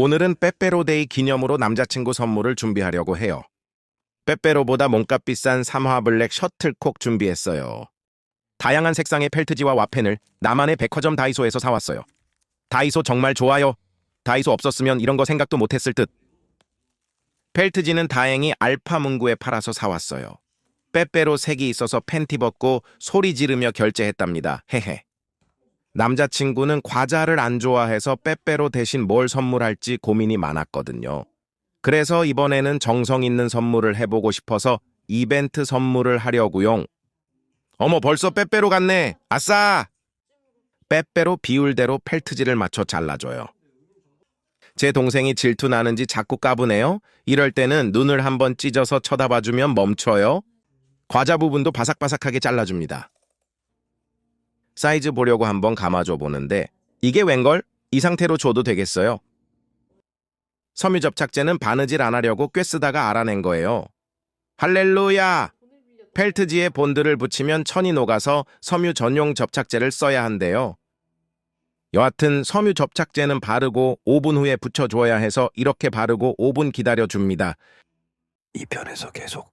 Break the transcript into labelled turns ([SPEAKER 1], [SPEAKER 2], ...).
[SPEAKER 1] 오늘은 빼빼로데이 기념으로 남자친구 선물을 준비하려고 해요. 빼빼로보다 몸값 비싼 삼화 블랙 셔틀콕 준비했어요. 다양한 색상의 펠트지와 와펜을 나만의 백화점 다이소에서 사왔어요. 다이소 정말 좋아요. 다이소 없었으면 이런 거 생각도 못했을 듯. 펠트지는 다행히 알파 문구에 팔아서 사왔어요. 빼빼로 색이 있어서 팬티 벗고 소리 지르며 결제했답니다. 헤헤. 남자친구는 과자를 안 좋아해서 빼빼로 대신 뭘 선물할지 고민이 많았거든요. 그래서 이번에는 정성 있는 선물을 해보고 싶어서 이벤트 선물을 하려고용. 어머 벌써 빼빼로 같네. 아싸! 빼빼로 비율대로 펠트지를 맞춰 잘라줘요. 제 동생이 질투 나는지 자꾸 까부네요. 이럴 때는 눈을 한번 찢어서 쳐다봐주면 멈춰요. 과자 부분도 바삭바삭하게 잘라줍니다. 사이즈 보려고 한번 감아줘 보는데 이게 웬걸? 이 상태로 줘도 되겠어요? 섬유 접착제는 바느질 안 하려고 꽤 쓰다가 알아낸 거예요. 할렐루야! 펠트지에 본드를 붙이면 천이 녹아서 섬유 전용 접착제를 써야 한대요. 여하튼 섬유 접착제는 바르고 5분 후에 붙여줘야 해서 이렇게 바르고 5분 기다려줍니다.
[SPEAKER 2] 이 편에서 계속